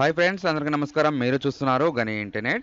Hi friends అందరికీ నమస్కారం. మీరు చూస్తున్నారు గని ఇంటర్నెట్.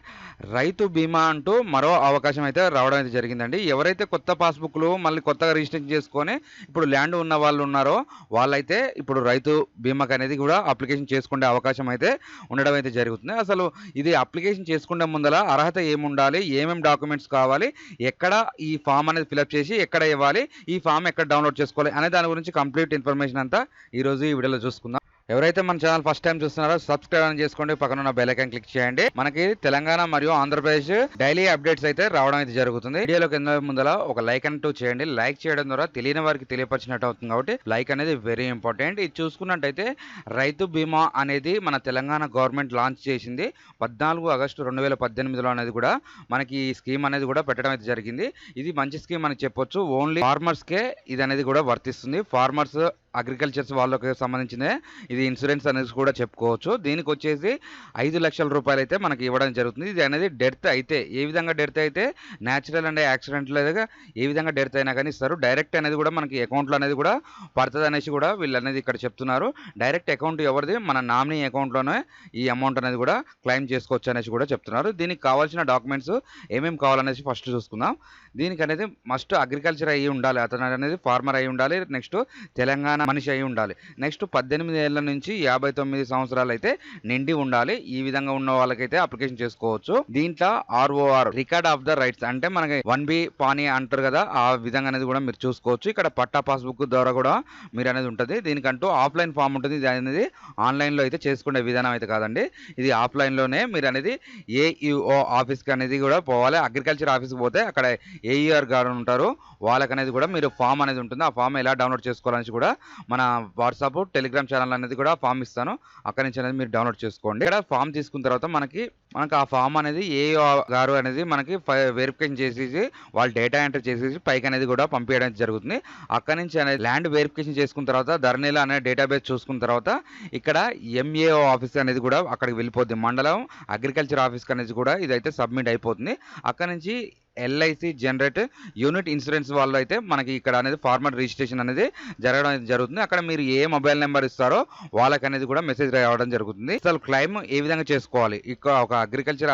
రైతు బీమా అంటూ మరో అవకాశం అయితే రావడం అయితే జరిగిందండి. ఎవరైతే కొత్త పాస్బుక్లు మళ్ళీ కొత్తగా రిజిస్ట్రేషన్ చేసుకొని ఇప్పుడు ల్యాండ్ ఉన్న వాళ్ళు ఉన్నారో వాళ్ళైతే ఇప్పుడు రైతు బీమాకి అనేది కూడా అప్లికేషన్ చేసుకునే అవకాశం అయితే ఉండడం అయితే జరుగుతుంది. అసలు ఇది అప్లికేషన్ చేసుకునే ముందర అర్హత ఏముండాలి? ఏమేమి డాక్యుమెంట్స్ కావాలి? ఎక్కడ ఈ ఫామ్ అనేది ఫిలప్ చేసి ఎక్కడ ఇవ్వాలి? ఈ ఫామ్ ఎక్కడ డౌన్లోడ్ చేసుకోవాలి? అనే దాని గురించి కంప్లీట్ ఇన్ఫర్మేషన్ అంతా ఈరోజు ఈ వీడియోలో చూసుకుందాం. ఎవరైతే మన ఛానల్ ఫస్ట్ టైం చూస్తున్నారో సబ్స్క్రైబ్ అని చేసుకోండి. పక్కన ఉన్న బెల్లైకన్ క్లిక్ చేయండి. మనకి తెలంగాణ మరియు ఆంధ్రప్రదేశ్ డైలీ అప్డేట్స్ అయితే రావడం అయితే జరుగుతుంది. వీడియోలో కింద ముందర ఒక లైక్ అంటూ చేయండి. లైక్ చేయడం ద్వారా తెలియని వారికి తెలియపరిచినట్టు అవుతుంది కాబట్టి లైక్ అనేది వెరీ ఇంపార్టెంట్ ఇది చూసుకున్నట్టయితే రైతు బీమా అనేది మన తెలంగాణ గవర్నమెంట్ లాంచ్ చేసింది పద్నాలుగు ఆగస్టు రెండు వేల పద్దెనిమిదిలో అనేది కూడా మనకి ఈ స్కీమ్ అనేది కూడా పెట్టడం అయితే జరిగింది. ఇది మంచి స్కీమ్ అని చెప్పొచ్చు. ఓన్లీ ఫార్మర్స్కే ఇది అనేది కూడా వర్తిస్తుంది. ఫార్మర్స్ అగ్రికల్చర్స్ వాళ్ళకి సంబంధించిందే. ఇది ఇన్సూరెన్స్ అనేది కూడా చెప్పుకోవచ్చు. దీనికి వచ్చేసి ఐదు లక్షల రూపాయలు అయితే మనకి ఇవ్వడం జరుగుతుంది. ఇది అనేది డెత్ అయితే ఏ విధంగా డెత్ అయితే న్యాచురల్ అండ్ యాక్సిడెంట్ లేదా ఏ విధంగా డెత్ అయినా కానీ ఇస్తారు. డైరెక్ట్ అనేది కూడా మనకి అకౌంట్లో అనేది కూడా పడుతుంది అనేసి కూడా వీళ్ళు అనేది ఇక్కడ చెప్తున్నారు. డైరెక్ట్ అకౌంట్ ఎవరిది? మన నామినీ అకౌంట్లోనే ఈ అమౌంట్ అనేది కూడా క్లెయిమ్ చేసుకోవచ్చు అనేసి కూడా చెప్తున్నారు. దీనికి కావాల్సిన డాక్యుమెంట్స్ ఏమేమి కావాలనేసి ఫస్ట్ చూసుకుందాం. దీనికి అనేది మస్ట్ అగ్రికల్చర్ అయ్యి ఉండాలి. అతను అనేది ఫార్మర్ అయి ఉండాలి. నెక్స్ట్ తెలంగాణ మనిషి అయి ఉండాలి. నెక్స్ట్ పద్దెనిమిది ఏళ్ళ నుంచి యాభై తొమ్మిది సంవత్సరాలు అయితే నిండి ఉండాలి. ఈ విధంగా ఉన్న వాళ్ళకైతే అప్లికేషన్ చేసుకోవచ్చు. దీంట్లో ROR record of the rights అంటే మనకి వన్ బి పానీ అంటారు కదా ఆ విధంగా అనేది కూడా మీరు చూసుకోవచ్చు. ఇక్కడ పట్టా పాస్బుక్ ద్వారా కూడా మీరు అనేది ఉంటుంది. దీనికంటూ ఆఫ్లైన్ ఫామ్ ఉంటుంది. ఇది అనేది ఆన్లైన్లో అయితే చేసుకునే విధానం అయితే కాదండి. ఇది ఆఫ్లైన్లోనే మీరు అనేది ఏఈఓ ఆఫీస్కి అనేది కూడా పోవాలి. అగ్రికల్చర్ ఆఫీస్కి పోతే అక్కడ ఏఈఆర్ గారు ఉంటారు. వాళ్ళకనేది కూడా మీరు ఫామ్ అనేది ఉంటుంది. ఆ ఫామ్ ఎలా డౌన్లోడ్ చేసుకోవాలని కూడా మన వాట్సాప్ టెలిగ్రామ్ ఛానల్ అనేది కూడా ఫామ్ ఇస్తాను. అక్కడి నుంచి అనేది మీరు డౌన్లోడ్ చేసుకోండి. ఇక్కడ ఫామ్ తీసుకున్న తర్వాత మనకి మనకి ఆ ఫామ్ అనేది ఏ గారు అనేది మనకి వెరిఫికేషన్ చేసేసి వాళ్ళు డేటా ఎంటర్ చేసేసి పైకి అనేది కూడా పంపించడం జరుగుతుంది. అక్కడి నుంచి అనేది ల్యాండ్ వెరిఫికేషన్ చేసుకున్న తర్వాత ధరణిల అనే డేటాబేస్ చూసుకున్న తర్వాత ఇక్కడ ఎంఏఓ ఆఫీస్ అనేది కూడా అక్కడికి వెళ్ళిపోద్ది. మండలం అగ్రికల్చర్ ఆఫీస్ అనేది కూడా ఇదైతే సబ్మిట్ అయిపోతుంది. అక్కడ నుంచి ఎల్ఐసి జనరేట్ యూనిట్ ఇన్సూరెన్స్ వాళ్ళు అయితే మనకి ఇక్కడ అనేది ఫార్మర్ రిజిస్ట్రేషన్ అనేది జరగడం అనేది జరుగుతుంది. అక్కడ మీరు ఏ మొబైల్ నెంబర్ ఇస్తారో వాళ్ళకి అనేది కూడా మెసేజ్ రావడం జరుగుతుంది. అసలు క్లైమ్ ఏ విధంగా చేసుకోవాలి? ఇక్కడ ఒక అగ్రికల్చర్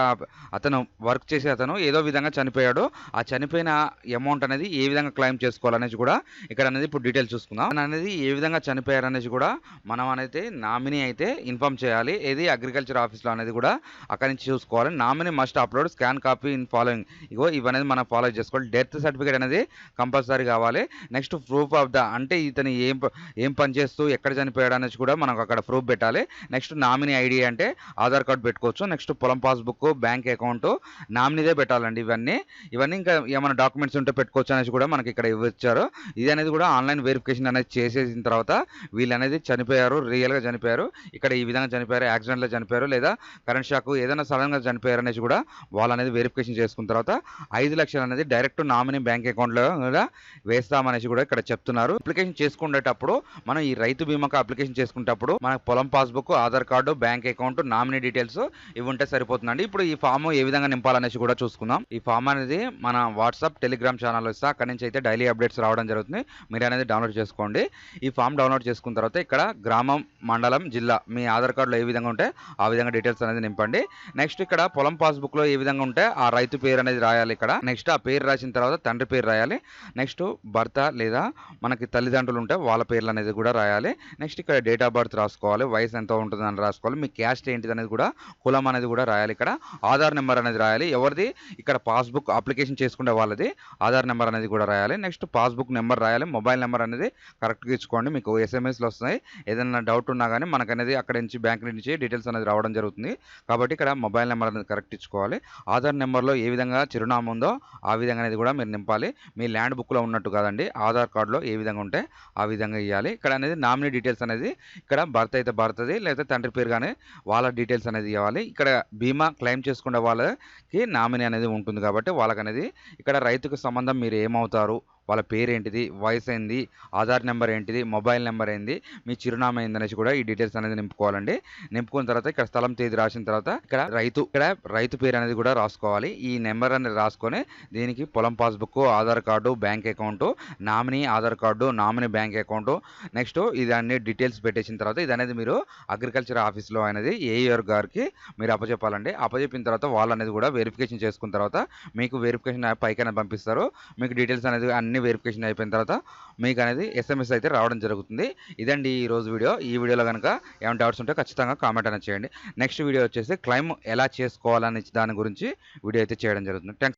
అతను వర్క్ చేసే అతను ఏదో విధంగా చనిపోయాడు. ఆ చనిపోయిన అమౌంట్ అనేది ఏ విధంగా క్లైమ్ చేసుకోవాలనేది కూడా ఇక్కడ అనేది ఇప్పుడు డీటెయిల్ చూసుకుందాం. అనేది ఏ విధంగా చనిపోయారు అనేది కూడా మనం అనేది నామినీ అయితే ఇన్ఫామ్ చేయాలి. ఏది అగ్రికల్చర్ ఆఫీస్లో అనేది కూడా అక్కడి నుంచి చూసుకోవాలి. Nominee must upload scan copy in following. ఇగో ఇవన్నీ మనం ఫాలో చేసుకోవాలి. డెత్ సర్టిఫికేట్ అనేది కంపల్సరీ కావాలి. నెక్స్ట్ ప్రూఫ్ ఆఫ్ ద అంటే ఇతను ఏం ఏం పని చేస్తూ ఎక్కడ చనిపోయాడు అనేది కూడా మనకు అక్కడ ప్రూఫ్ పెట్టాలి. నెక్స్ట్ నామినీ ఐడి అంటే ఆధార్ కార్డ్ పెట్టుకోవచ్చు. నెక్స్ట్ పొలం పాస్బుక్ బ్యాంక్ అకౌంట్ నామినీదే పెట్టాలండి ఇవన్నీ. ఇవన్నీ ఇంకా ఏమైనా డాక్యుమెంట్స్ ఉంటే పెట్టుకోవచ్చు అనేసి కూడా మనకి ఇక్కడ ఇవ్వచ్చారు. ఇది అనేది కూడా ఆన్లైన్ వెరిఫికేషన్ అనేది చేసేసిన తర్వాత వీళ్ళు అనేది చనిపోయారు రియల్గా చనిపోయారు. ఇక్కడ ఈ విధంగా చనిపోయారు యాక్సిడెంట్లో చనిపోయారు లేదా కరెంట్ షాక్ ఏదైనా సడన్గా చనిపోయారు అనేసి కూడా వాళ్ళు అనేది వెరిఫికేషన్ చేసుకున్న తర్వాత ఐదు లక్షలు అనేది డైరెక్ట్ నామినీ బ్యాంక్ అకౌంట్లో కూడా వేస్తామనేసి కూడా ఇక్కడ చెప్తున్నారు. అప్లికేషన్ చేసుకునేటప్పుడు మనం ఈ రైతు బీమాకు అప్లికేషన్ చేసుకునేటప్పుడు మన పొలం passbook Aadhaar card bank account nominee details ఇవి ఉంటే సరిపోతుందండి. ఇప్పుడు ఈ ఫామ్ ఏ విధంగా నింపాలనేసి కూడా చూసుకుందాం. ఈ ఫామ్ అనేది మన వాట్సాప్ టెలిగ్రామ్ ఛానల్ ఇస్తా. అక్కడి నుంచి అయితే డైలీ అప్డేట్స్ రావడం జరుగుతుంది. మీరు అనేది డౌన్లోడ్ చేసుకోండి. ఈ ఫామ్ డౌన్లోడ్ చేసుకున్న తర్వాత ఇక్కడ గ్రామం మండలం జిల్లా మీ ఆధార్ కార్డులో ఏ విధంగా ఉంటే ఆ విధంగా డీటెయిల్స్ అనేది నింపండి. నెక్స్ట్ ఇక్కడ పొలం పాస్బుక్లో ఏ విధంగా ఉంటే ఆ రైతు పేరు అనేది రాయాలి ఇక్కడ. నెక్స్ట్ ఆ పేరు రాసిన తర్వాత తండ్రి పేరు రాయాలి. నెక్స్ట్ భర్త లేదా మనకి తల్లిదండ్రులు ఉంటే వాళ్ళ పేర్లు అనేది కూడా రాయాలి. నెక్స్ట్ ఇక్కడ డేట్ ఆఫ్ బర్త్ రాసుకోవాలి. వయసు ఎంత ఉంటుంది అని రాసుకోవాలి. మీ క్యాస్ట్ ఏంటిది అనేది కూడా కులం అనేది కూడా రాయాలి. ఇక్కడ ఆధార్ నెంబర్ అనేది రాయాలి. ఎవరిది? ఇక్కడ పాస్బుక్ అప్లికేషన్ చేసుకునే వాళ్ళది ఆధార్ నెంబర్ అనేది కూడా రాయాలి. నెక్స్ట్ పాస్బుక్ నెంబర్ రాయాలి. మొబైల్ నెంబర్ అనేది కరెక్ట్గా ఇచ్చుకోండి. మీకు ఎస్ఎంఎస్లు వస్తాయి ఏదైనా డౌట్ ఉన్నా కానీ మనకనేది అక్కడ అక్కడి నుంచి బ్యాంక్ నుంచి డీటెయిల్స్ అనేది రావడం జరుగుతుంది. కాబట్టి ఇక్కడ మొబైల్ నెంబర్ అనేది కరెక్ట్ ఇచ్చుకోవాలి. ఆధార్ నెంబర్లో ఏ విధంగా చిరునామా ఉందో ఆ విధంగా అనేది కూడా మీరు నింపాలి. మీ ల్యాండ్ బుక్లో ఉన్నట్టు కాదండి. ఆధార్ కార్డులో ఏ విధంగా ఉంటే ఆ విధంగా ఇవ్వాలి ఇక్కడ అనేది నామినీ డీటెయిల్స్ అనేది ఇక్కడ భర్త అయితే భర్తది లేదా తండ్రి పేరు కానీ వాళ్ళ డీటెయిల్స్ అనేది ఇవ్వాలి. ఇక్కడ బీమా క్లెయిమ్ చేసుకునే వాళ్ళకి నామినీ అనేది ఉంటుంది కాబట్టి వాళ్ళకనేది ఇక్కడ రైతుకు సంబంధం మీరు ఏమవుతారు వాళ్ళ పేరు ఏంటిది వయసు ఏంది ఆధార్ నెంబర్ ఏంటిది మొబైల్ నెంబర్ ఏంది మీ చిరునామా ఏందనేసి కూడా ఈ డీటెయిల్స్ అనేది నింపుకోవాలండి. నింపుకున్న తర్వాత ఇక్కడ స్థలం తేదీ రాసిన తర్వాత ఇక్కడ రైతు ఇక్కడ రైతు పేరు అనేది కూడా రాసుకోవాలి. ఈ నెంబర్ అనేది రాసుకొని దీనికి పొలం passbook Aadhaar card bank account nominee Aadhaar card nominee bank account. Next ఇది డీటెయిల్స్ పెట్టేసిన తర్వాత ఇది అనేది మీరు అగ్రికల్చర్ ఆఫీస్లో అనేది ఏఈఆర్ గారికి మీరు అప్పచెప్పాలండి. అప్పచెప్పిన తర్వాత వాళ్ళు అనేది కూడా వెరిఫికేషన్ చేసుకున్న తర్వాత మీకు వెరిఫికేషన్ పైకైనా పంపిస్తారు. మీకు డీటెయిల్స్ అనేది అన్ని అన్ని వెరిఫికేషన్ అయిపోయిన తర్వాత మీకు అనేది ఎస్ఎంఎస్ అయితే రావడం జరుగుతుంది. ఇదండి ఈ రోజు వీడియో. ఈ వీడియోలో కనుక ఏమైనా డౌట్స్ ఉంటే ఖచ్చితంగా కామెంట్ అనేది చేయండి. నెక్స్ట్ వీడియో వచ్చేసి క్లైమ్ ఎలా చేసుకోవాలని దాని గురించి వీడియో అయితే చేయడం జరుగుతుంది. థ్యాంక్స్